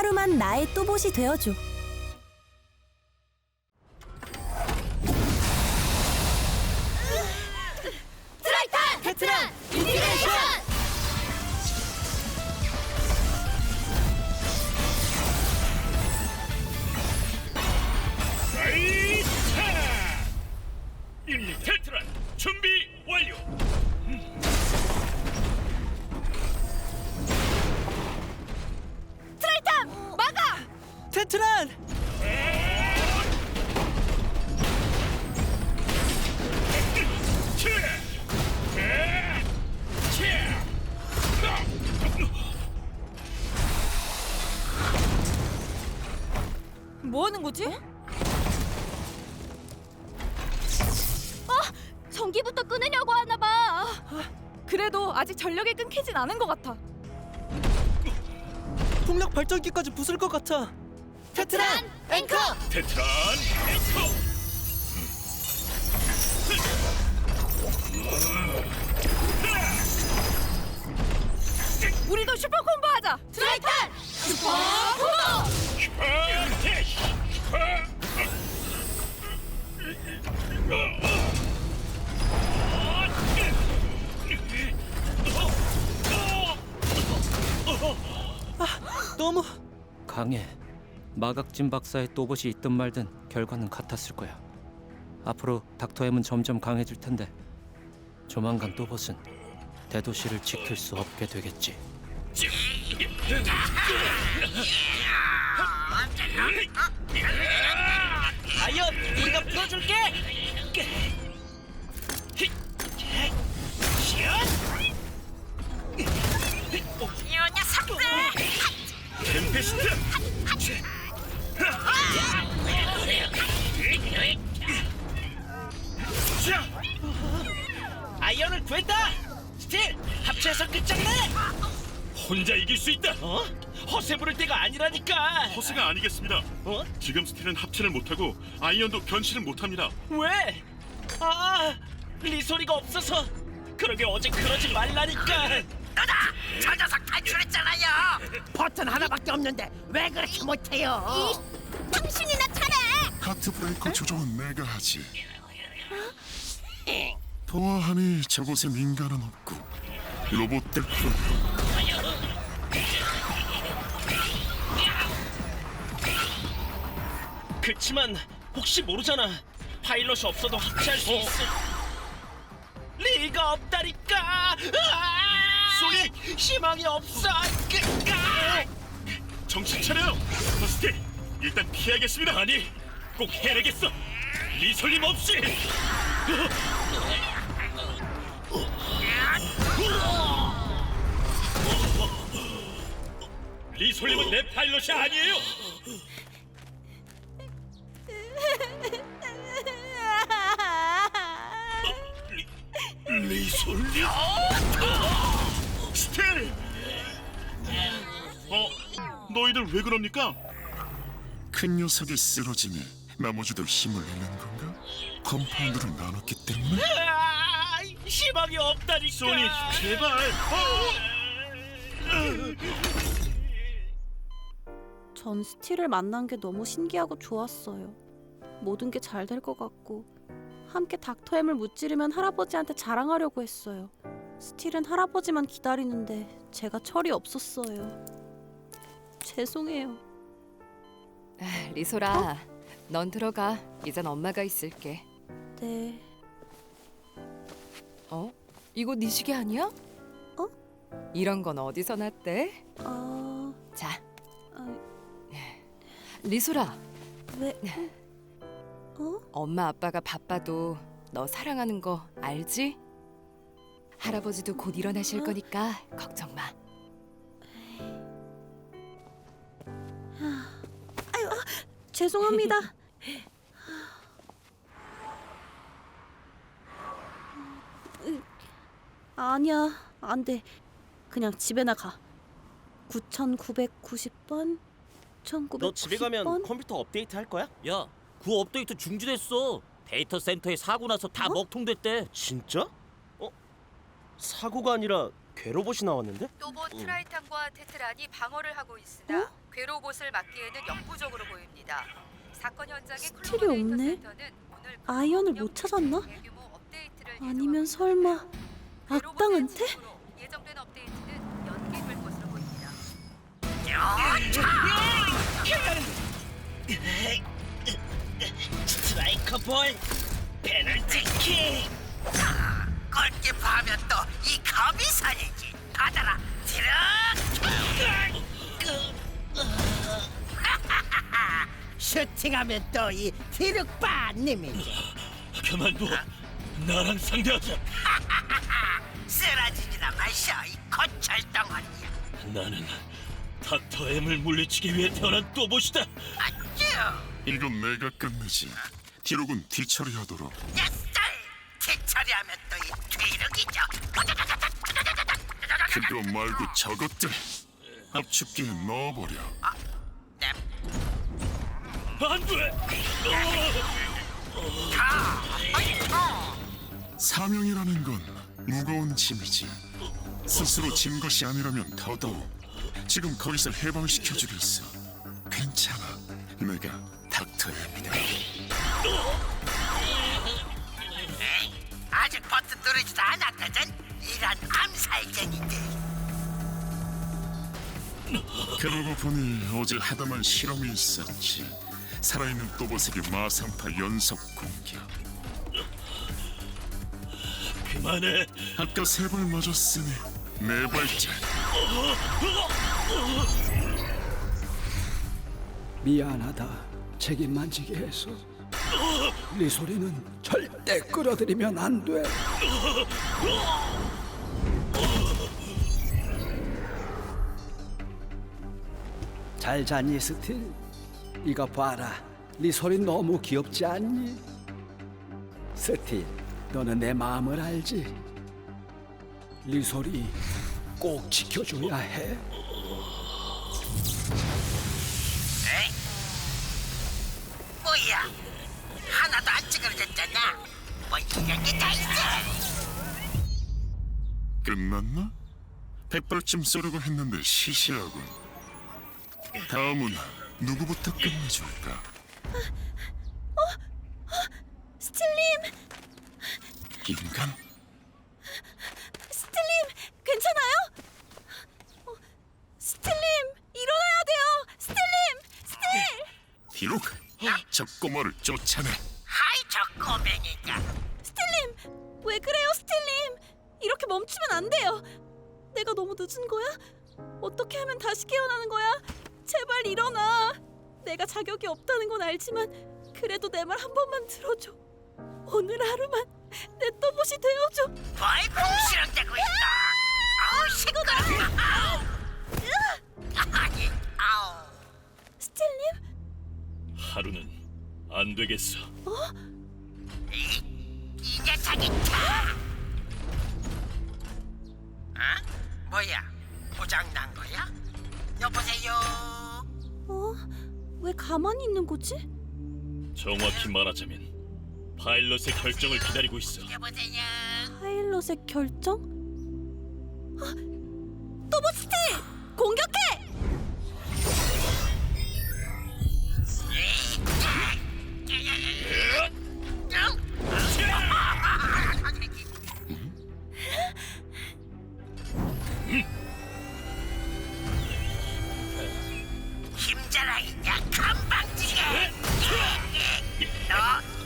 하루만 나의 또봇이 되어줘. 트라이탄! 베트남! 인티그레이션! 라이차! 임리 테트란 뭐 하는 거지? 아! 전기부터 끊으려고 하나 봐. 그래도 아직 전력이 끊기진 않은 것 같아. 풍력 발전기까지 부술 것 같아. 테트란! 앵커! 테트란 앵커! 우리도 슈퍼 콤보 하자. 트라이탄! 슈퍼 콤보! 너무 강해. 마각진 박사의 또봇이 있든 말든 결과는 같았을 거야. 앞으로 닥터엠은 점점 강해질 텐데 조만간 또봇은 대도시를 지킬 수 없게 되겠지. 아이언, 네가 풀어줄게. 템페스트! 자! 아이언을 구했다. 스틸, 합체해서 끝장내. 혼자 이길 수 있다. 어? 허세 부를 때가 아니라니까. 허세가 아니겠습니다. 어? 지금 스틸은 합체를 못하고 아이언도 변신을 못합니다. 왜? 아, 리소리가 없어서. 그러게 어제 그러지 말라니까. 저 녀석 탈출했잖아요. 버튼 하나밖에 없는데 왜 그렇게 못해요? 당신이나 차례! 카트 브레이커 조정은 내가 하지. 보아하니 저곳엔 인간은 없고 로봇들 뿐. 그치만 혹시 모르잖아. 파일럿이 없어도 합체할 수 있어. 리가 없다니까. 소닉 희망이 없어. 정신 차려요. 스틸 일단 피하겠습니다. 아니 꼭 해내겠어. 리설림 없이. 리설림은 내 파일럿이 아니에요. 리솔리 스텔 어 너희들 왜 그럽니까 큰 녀석이 쓰러지니 나머지도 힘을 잃는 건가? 컴파운드를 나눴기 때문에? 아, 희망이 없다니까. 소니 제발 전 스틸을 만난 게 너무 신기하고 좋았어요. 모든 게 잘 될 것 같고 함께 닥터햄을 무찌르면 할아버지한테 자랑하려고 했어요. 스틸은 할아버지만 기다리는데 제가 철이 없었어요. 죄송해요. 아, 리소라, 넌 들어가. 이젠 엄마가 있을게. 네. 어? 이거 네 시계 아니야? 어? 이런 건 어디서 났대? 아, 자, 아 리소라, 왜? 어? 엄마 아빠가 바빠도 너 사랑하는 거 알지? 할아버지도 곧 일어나실 거니까 걱정 마. 죄송합니다. 아니야, 안 돼. 그냥 집에나 가. 9,990번? 1,990번? 너 집에 가면 컴퓨터 업데이트 할 거야? 야, 그 업데이트 중지됐어. 데이터 센터에 사고 나서 다 먹통됐대. 진짜? 어? 사고가 아니라 괴로봇이 나왔는데? 또봇 트라이탄과 테트란이 방어를 하고 있으나 괴로봇을 막기에는 역부족으로 보입니다. 사건 현장의 스틸이 클로버 없네. 데이터 센터는 오늘 아이언을 금융 못 찾았나? 대규모 업데이트를 아니면. 설마 악당한테? 예정된 업데이트는 연기될 것으로 보입니다. 스트라이커 볼 페널티 킥 골키퍼 하면 또 이 거미선이지. 받아라. 드럭. 슈팅하면 또 이 디륵바님이지. 그만둬. 나랑 상대하자. 쓰러지지나 마셔 이 거철덩어리야. 나는 닥터 M을 물리치기 위해 태어난 또봇이다. 아쭈. 이건 내가 끝내지. 디록은 뒤처리하도록. 야쌀 뒤처리하면 또 이 뒤륵이죠 그거 말고 저것들 압축기에 넣어버려. 네, 안 돼. 사명이라는 건 무거운 짐이지. 스스로 짐 것이 아니라면 더더욱. 지금 거기서 해방시켜주겠어. 괜찮아. 내가 닥터입니다. 아직 버튼 누르지도 않았거든 이런 암살쟁이들 그러고 보니 어제 하다만 실험이 있었지. 살아있는 또봇에게 마상파 연속 공격. 그만해. 아까 세 발 맞았으니 네 발째. 미안하다. 책임만 지게 해서. 네 소리는 절대 끌어들이면 안 돼. 잘 자니 스틸? 이거 봐라. 네 소리 너무 귀엽지 않니? 스틸, 너는 내 마음을 알지? 네 소리 꼭 지켜줘야 해. 뭐야 찌그러졌잖아 뭐 이런 게다 있어 끝났나? 백발쯤 쏘려고 했는데 시시하군. 다음은 누구부터 끝내줄까? 스틸님, 인간? 스틸님, 괜찮아요? 어, 스틸님, 일어나야 돼요. 스틸님, 스틸. 비록 저 꼬마를 쫓아내. 꼬맹이가 스틸님, 왜 그래요, 스틸님? 이렇게 멈추면 안 돼요. 내가 너무 늦은 거야? 어떻게 하면 다시 깨어나는 거야? 제발 일어나. 내가 자격이 없다는 건 알지만 그래도 내 말 한 번만 들어줘. 오늘 하루만 내 또봇이 되어줘. 뭘 궁시렁대고 있어 아우 시끄러 아니 아우 스틸님, 하루는 안 되겠어. 이, 이 녀석이 차 어? 뭐야 고장난 거야? 여보세요 어? 왜 가만히 있는 거지? 정확히 말하자면 파일럿의 결정을 기다리고 있어. 여보세요 파일럿의 결정? 아, 또봇 스틸! 공격해!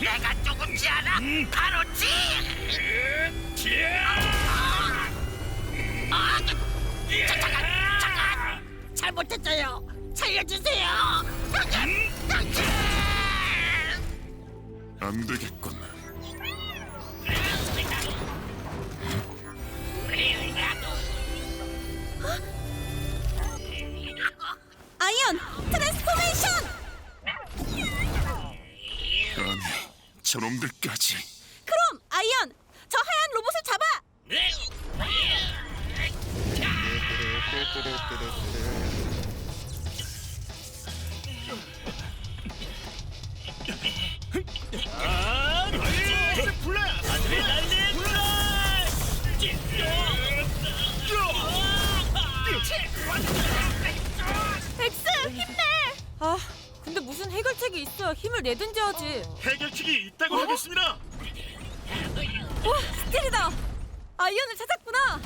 너 내가 누군지 알아? 바로 지! 아, 자, 잠깐 잠깐! 잘못했어요. 살려주세요. 당신 당신 안 되겠군. 저놈들까지. 그럼 아이언, 저 하얀 로봇을 잡아. 백스, 힘내. 아, 근데 무슨 해결책이 있어야 힘을 내든지 하지. 해결책이 하겠습니다. 오, 스틸이다. 아이언을 찾았구나.